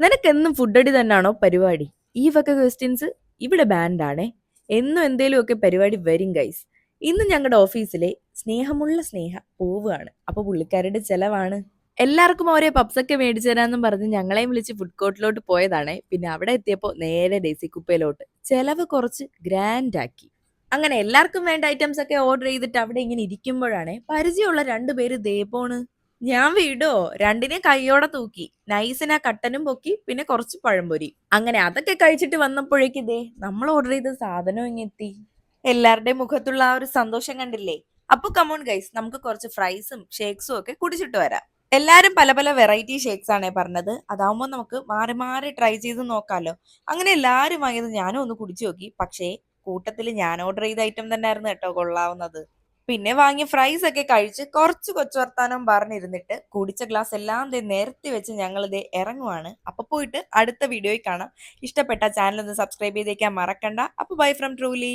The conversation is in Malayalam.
നിനക്കെന്നും ഫുഡടി തന്നെയാണോ പരിപാടി? ഈ വക ക്വസ്റ്റ്യൻസ് ഇവിടെ ബാൻഡാണേ എന്നും എന്തേലുമൊക്കെ പരിപാടി വരും ഗൈസ് ഇന്ന് ഞങ്ങളുടെ ഓഫീസിലെ സ്നേഹമുള്ള സ്നേഹ പോവുകയാണ്. അപ്പൊ പുള്ളിക്കാരുടെ ചെലവാണ്. എല്ലാവർക്കും ഓരോ പപ്സൊക്കെ മേടിച്ചു തരാമെന്നും പറഞ്ഞ് ഞങ്ങളെയും വിളിച്ച് ഫുഡ് കോർട്ടിലോട്ട് പോയതാണ്. പിന്നെ അവിടെ എത്തിയപ്പോൾ നേരെ ഡേസി കുപ്പയിലോട്ട് ചെലവ് കുറച്ച് ഗ്രാൻഡ് ആക്കി. അങ്ങനെ എല്ലാവർക്കും വേണ്ട ഐറ്റംസ് ഒക്കെ ഓർഡർ ചെയ്തിട്ട് അവിടെ ഇങ്ങനെ ഇരിക്കുമ്പോഴാണ് പരിചയമുള്ള രണ്ടുപേര് ദേപോണ് ഞാൻ വീടോ. രണ്ടിനെ കൈയോടെ തൂക്കി. നൈസിനെ കട്ടനും പൊക്കി പിന്നെ കുറച്ച് പഴംപൊരി. അങ്ങനെ അതൊക്കെ കഴിച്ചിട്ട് വന്നപ്പോഴേക്ക് ദേ നമ്മൾ ഓർഡർ ചെയ്ത സാധനം ഇങ്ങെത്തി എല്ലാവരുടെയും മുഖത്തുള്ള ആ ഒരു സന്തോഷം കണ്ടില്ലേ? അപ്പൊ കമോൺ ഗൈസ് നമുക്ക് കുറച്ച് ഫ്രൈസും ഷേക്സും ഒക്കെ കുടിച്ചിട്ട് വരാം. എല്ലാരും പല പല വെറൈറ്റി ഷേക്സ് ആണേ പറഞ്ഞത്. അതാവുമ്പോൾ നമുക്ക് മാറി മാറി ട്രൈ ചെയ്ത് നോക്കാലോ. അങ്ങനെ എല്ലാരും വാങ്ങിയത് ഞാനും ഒന്ന് കുടിച്ചു നോക്കി. പക്ഷേ കൂട്ടത്തിൽ ഞാൻ ഓർഡർ ചെയ്ത ഐറ്റം തന്നെ ആയിരുന്നു കേട്ടോ കൊള്ളാവുന്നത്. പിന്നെ വാങ്ങിയ ഫ്രൈസ് ഒക്കെ കഴിച്ച് കുറച്ച് കൊച്ചു വർത്താനം പറഞ്ഞിരുന്നിട്ട് കുടിച്ച ഗ്ലാസ് എല്ലാം ദേ നിരത്തി വെച്ച് ഞങ്ങൾ ദേ ഇറങ്ങുവാണ്. അപ്പൊ പോയിട്ട് അടുത്ത വീഡിയോയിൽ കാണാം. ഇഷ്ടപ്പെട്ട ചാനൽ ഒന്ന് സബ്സ്ക്രൈബ് ചെയ്തേക്കാൻ മറക്കണ്ട. അപ്പൊ ബൈ ഫ്രം ട്രൂലി